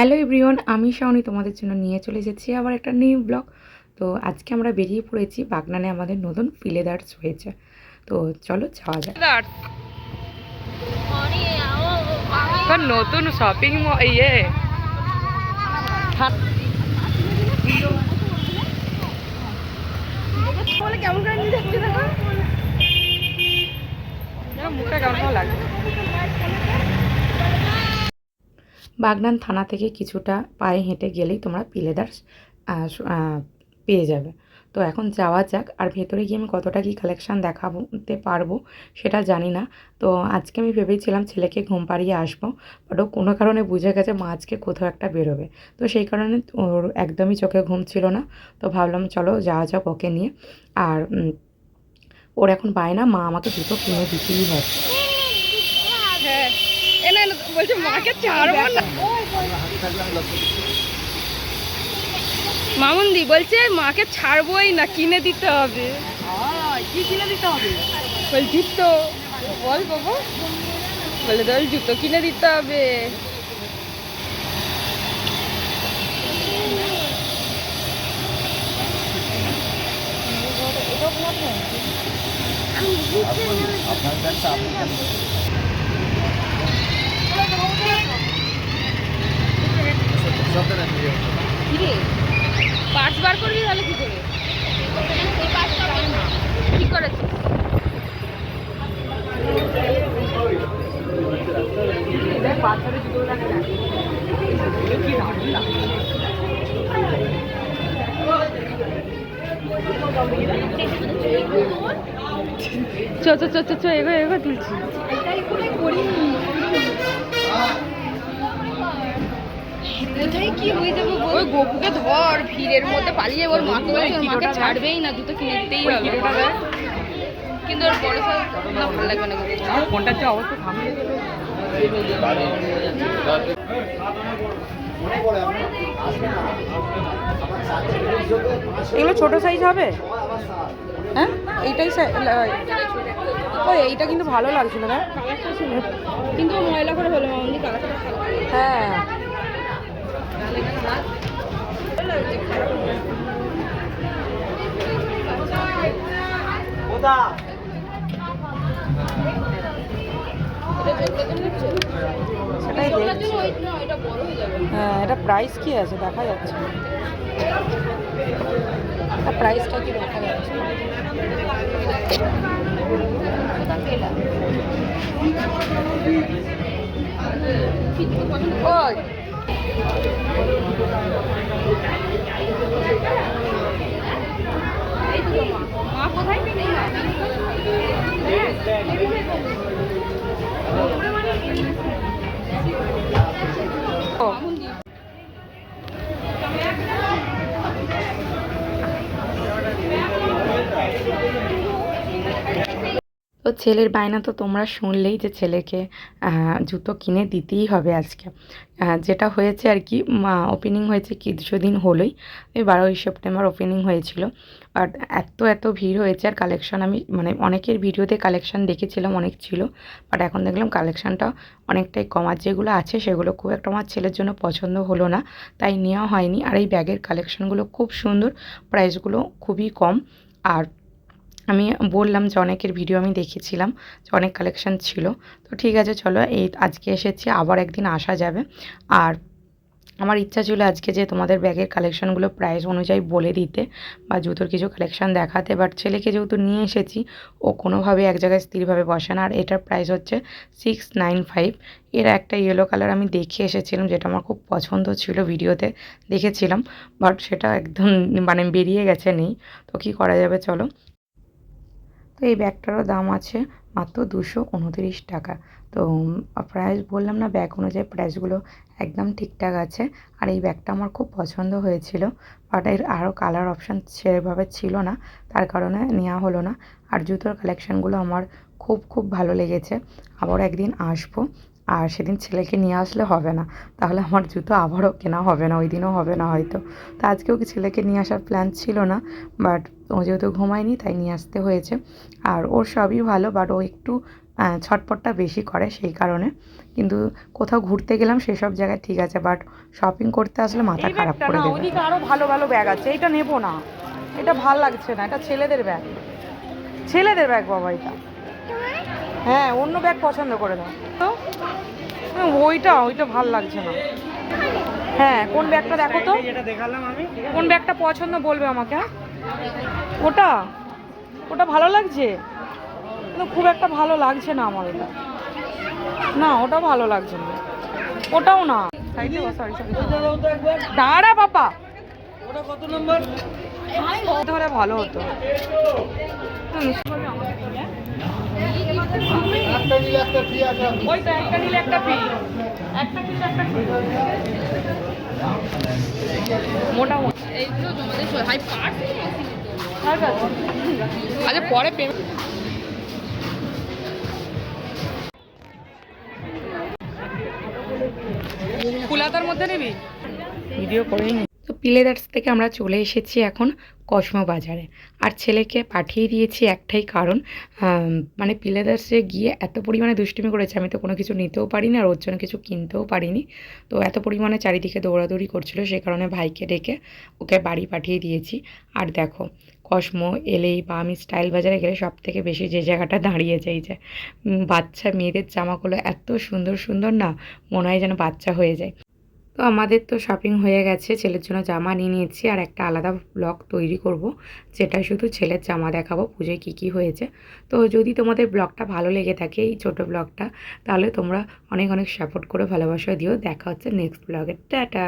Hello everyone, আমি শাওনি তোমাদের জন্য নিয়ে চলে এসেছি আবার একটা নিউ ব্লগ তো আজকে আমরা বেরিয়ে পড়েছি বাগনানে আমাদের নতুন ফিলেদার্স হয়েছে। তো চলো যাওয়া যাক। নতুন শপিং ইয়ে। মুখটা কেমন বাগনান থানা থেকে কিছুটা পায়ে হেঁটে গেলেই তোমরা পিলেদার্স পেয়ে যাবে। তো এখন যাওয়া যাক, আর ভেতরে গিয়ে আমি কতটা কি কালেকশান দেখাতে পারব সেটা জানি না। তো আজকে আমি ভেবেছিলাম ছেলেকে ঘুম পাড়িয়ে আসব বাট ও কোনো কারণে বুঝে গেছে মা আজকে কোথাও একটা বেরোবে। তো সেই কারণে ওর একদমই চোখে ঘুম ছিল না। তো ভাবলাম চলো যাওয়া যাক ওকে নিয়ে। আর ওর এখন বায়না, মা আমাকে দুটো কিনে দিতেই হবে। হ্যাঁ এ না না, বলছে মাকে ছাড়বো না। মামুন্দি বলছে মাকে ছাড়বোই না কিনে দিতে হবে। কি কিনে দিতে হবে? বল জুতো। বল বাবু। বলে দল জুতো কিনে দিতে হবে। কিরে পার্টস বার করবি তাহলে কি করে কি করেছিস চ চ চ চ চ এগো এগো তুলছি। কি হয়ে যাবে ওই গপুকে ধর ভিড়ের মধ্যে পালিয়ে ওর মাকে মাকে ছাড়বেই না দুটো কিনে দিতেই হবে। কিন্তু ওর বড় সাইজ ভালো লাগবে না গপু ফোনটার যে অবস্থা থামিয়ে এগুলো ছোট সাইজ হবে? হ্যাঁ? এইটাই ওই এইটা কিন্তু ভালো লাগছিল না কিন্তু ও ময়লা করে হলো মামনি কালারটা সেটাই দেখছি। হয়ে এটা প্রাইস কি আছে? দেখা যাচ্ছে। প্রাইসটা কি দেখা যাচ্ছে। ওই। মা কোথায়? তো ছেলের বায়না তো তোমরা শুনলেই যে ছেলেকে জুতো কিনে দিতেই হবে আজকে। যেটা হয়েছে আর কি ওপেনিং হয়েছে কিছুদিন হলোই ওই বারোই সেপ্টেম্বর ওপেনিং হয়েছিল। আর এত এত ভিড় হয়েছে আর কালেকশন আমি মানে অনেকের ভিডিওতে কালেকশন দেখেছিলাম, অনেক ছিল। বাট এখন দেখলাম কালেকশানটা অনেকটাই কম আর যেগুলো আছে সেগুলো খুব একটা আমার ছেলের জন্য পছন্দ হলো না। তাই নেওয়া হয়নি। আর এই ব্যাগের কালেকশনগুলো খুব সুন্দর প্রাইসগুলো খুবই কম। আর আমি বললাম যে অনেকের ভিডিও আমি দেখেছিলাম, যে অনেক কালেকশান ছিল। তো ঠিক আছে, চলো এই আজকে এসেছি, আবার একদিন আসা যাবে। আর আমার ইচ্ছা ছিল আজকে যে তোমাদের ব্যাগের কালেকশানগুলো প্রাইস অনুযায়ী বলে দিতে বা জুতোর কিছু কালেকশান দেখাতে বাট ছেলেকে যেহেতু নিয়ে এসেছি, ও কোনোভাবে এক জায়গায় স্থিরভাবে বসে না। আর এটার প্রাইস হচ্ছে সিক্স নাইন ফাইভ এর একটা ইয়েলো কালার আমি দেখে এসেছিলাম, যেটা আমার খুব পছন্দ ছিল ভিডিওতে, দেখেছিলাম বাট সেটা একদম মানে বেরিয়ে গেছে নেই। তো কী করা যাবে, চলো। তো এই ব্যাগটারও দাম আছে মাত্র দুশো উনতিরিশ টাকা। তো প্রাইস বললাম না, ব্যাগ অনুযায়ী প্রাইসগুলো একদম ঠিকঠাক আছে। আর এই ব্যাগটা আমার খুব পছন্দ হয়েছিল বাট এর আরও কালার অপশান সেভাবে ছিল না, তার কারণে নেওয়া হলো না। আর জুতোর কালেকশানগুলো আমার খুব খুব ভালো লেগেছে। আবার একদিন আসব, আর সেদিন ছেলেকে নিয়ে আসলে হবে না, তাহলে আমার জুতো আবারও কেনা হবে না, ওই দিনও হবে না হয়তো। তো আজকেও কি ছেলেকে নিয়ে আসার প্ল্যান ছিল না বাট ও যেহেতু ঘুমায়নি তাই নিয়ে আসতে হয়েছে। আর ওর সবই ভালো বাট ও একটু ছটপটটা বেশি করে সেই কারণে। কিন্তু কোথাও ঘুরতে গেলাম সেসব জায়গায় ঠিক আছে বাট শপিং করতে আসলে মাথা খারাপ করে দেবে। ওদিকে আরও ভালো ভালো ব্যাগ আছে এটা নেব না। এটা ভালো লাগছে না এটা ছেলেদের ব্যাগ ছেলেদের ব্যাগ বাবা এটা। হ্যাঁ অন্য ব্যাগ পছন্দ করে দাও। তো ওইটা ওইটা ভালো লাগছে না। হ্যাঁ কোন ব্যাগটা দেখো তো? কোন ব্যাগটা পছন্দ বলবে আমাকে হ্যাঁ? ওটা? ওটা ভালো লাগছে? কিন্তু খুব একটা ভালো লাগছে না আমার ওটা না ওটা ভালো লাগছে না। ওটাও না। সাইডে সরি সরি দাঁড়া বাবা। ওটা কত নম্বর? ধরে ভালো হতো। হুম, ওই তো একটা নিলে একটা। মোটামুটি। এইগুলো তোমাদের হাই পার্ট? আচ্ছা পরে পেমেন্ট ফুলাতার মধ্যে নিবি? ভিডিও করেই নি তো পিলেদার্স থেকে আমরা চলে এসেছি এখন কসমো বাজারে। আর ছেলেকে পাঠিয়ে দিয়েছি একটাই কারণ মানে পিলেদার্সে গিয়ে এত পরিমাণে দুষ্টুমি করেছে, আমি তো কোনো কিছু নিতেও পারিনি আর ওর জন্য কিছু কিনতেও পারিনি। তো এত পরিমাণে চারিদিকে দৌড়াদৌড়ি করছিল, সে কারণে ভাইকে ডেকে ওকে বাড়ি পাঠিয়ে দিয়েছি। আর দেখো, কসমো, এলেই বা আমি স্টাইল বাজারে গেলে সব থেকে বেশি যে জায়গাটা দাঁড়িয়ে যাই যে বাচ্চা, মেয়েদের জামাগুলো এত সুন্দর সুন্দর না, মনে হয় যেন বাচ্চা হয়ে যায়। তো আমাদের তো শপিং হয়ে গেছে, ছেলের জন্য জামা নিয়ে নিয়েছি আর একটা আলাদা ব্লগ তৈরি করব, যেটা শুধু ছেলের জামা দেখাবো, পুজোয় কী কী হয়েছে। তো যদি তোমাদের ব্লগটা ভালো লেগে থাকে এই ছোটো ব্লগটা তাহলে তোমরা অনেক অনেক সাপোর্ট করে ভালোবাসা দিও। দেখা হচ্ছে নেক্সট ব্লগে টাটা!